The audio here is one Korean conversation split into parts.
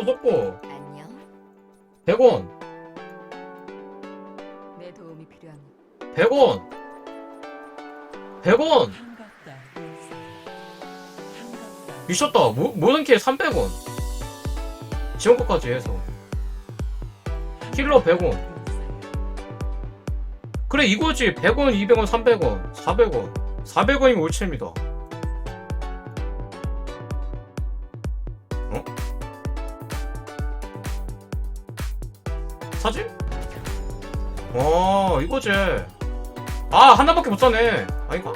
속보 속보 안녕. 100원 내 도움이 필요한 100원 100원 반갑다. 반갑다. 미쳤다. 모, 모든 킬 300원. 지원까지 해서. 킬러 100원. 그래 이거지. 100원 200원 300원. 400원. 400원이면 올체입니다 사지? 어 이거지 아 하나밖에 못 사네 아닌가?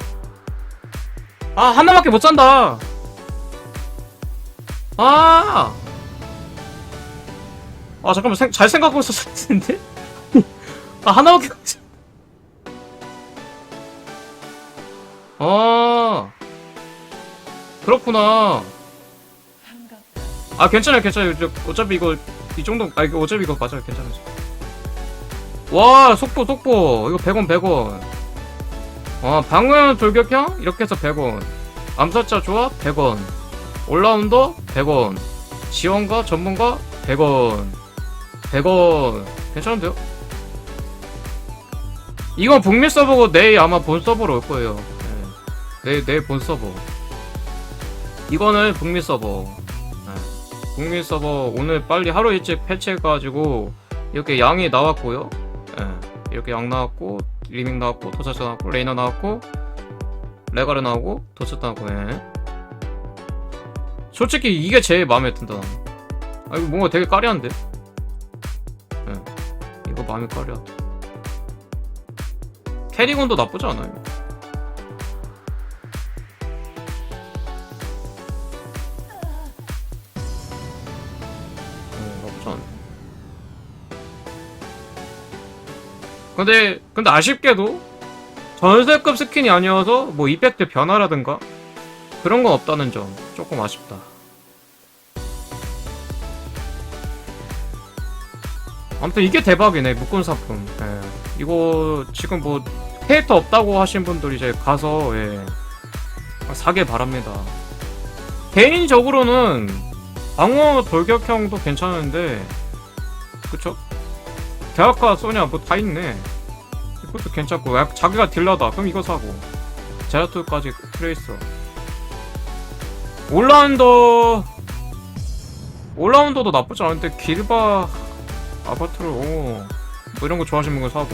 아 하나밖에 못 산다 아! 아, 잠깐만, 생, 잘 생각하고 있었을 텐데? 아, 하나밖에. 아, 그렇구나. 아, 괜찮아요. 저, 어차피 이거, 이 정도, 아, 이거 어차피 이거 맞아요, 괜찮아요. 와, 속보, 속보. 이거 100원, 100원. 아, 방은 돌격형? 이렇게 해서 100원. 암사자 조합? 100원. 올라운더? 100원. 지원가? 전문가? 100원. 100원. 괜찮은데요? 이건 북미 서버고 내일 아마 본 서버로 올 거예요. 네. 내일, 내일 본 서버. 이거는 북미 서버. 네. 북미 서버 오늘 빨리 하루 일찍 패치해가지고 이렇게 양이 나왔고요. 예, 이렇게 양 나왔고 리밍 나왔고 도사스 나왔고 레이너 나왔고 레가르 나오고 도스 나오고 예. 솔직히 이게 제일 마음에 든다. 아 이거 뭔가 되게 까리한데. 예, 이거 마음에 까리하다. 캐리건도 나쁘지 않아요. 어, 나쁘지 않아. 근데 근데 아쉽게도 전세급 스킨이 아니어서 뭐 이펙트 변화라든가 그런 건 없다는 점 조금 아쉽다. 아무튼 이게 대박이네 묶은 상품. 예. 이거 지금 뭐 캐릭터 없다고 하신 분들 이제 가서 예. 사길 바랍니다. 개인적으로는 방어 돌격형도 괜찮은데 그쵸? 대학가 소냐 뭐 다 있네 이것도 괜찮고 야, 자기가 딜러다. 그럼 이거 사고. 제라툴까지 트레이서. 올라운더 올라운더도 나쁘지 않은데 길바 아바트를 오, 뭐 이런 거 좋아하시는 분 사고.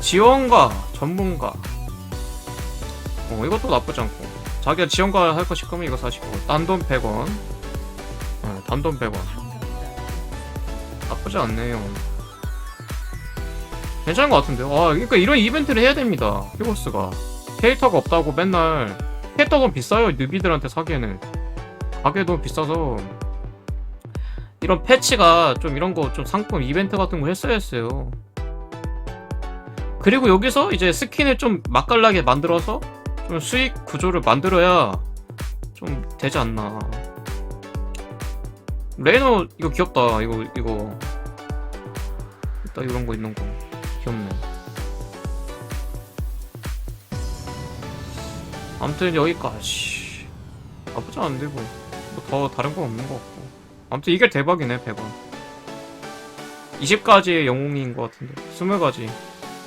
지원가 전문가. 어 이것도 나쁘지 않고. 자기가 지원가 할 거 싶으면 이거 사시고. 단돈 100원. 네, 단돈 100원. 반갑다. 나쁘지 않네요. 괜찮은 것 같은데요. 아, 그러니까 이런 이벤트를 해야 됩니다. 피고스가 캐릭터가 없다고 맨날 캐릭터가 비싸요. 뉴비들한테 사기에는 가게도 비싸서 이런 패치가 좀 이런 거 좀 상품 이벤트 같은 거 했어야 했어요. 그리고 여기서 이제 스킨을 좀 맛깔나게 만들어서 좀 수익 구조를 만들어야 좀 되지 않나. 레이너 이거 귀엽다. 이거 이거 딱 이런 거 있는 거 귀엽네. 아무튼 여기까지 나쁘지 않은데 뭐. 뭐더 다른 건 없는 것 같고. 아무튼 이게 대박이네 100원. 20가지의 영웅인 것 같은데 20가지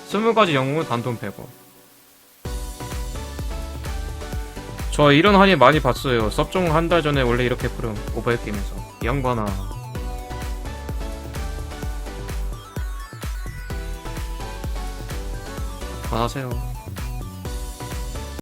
20가지 영웅은 단돈 100원. 저 이런 한이 많이 봤어요. 섭종 한 달 전에 원래 이렇게 부름 모바일 게임에서 이 양반아. 안하세요.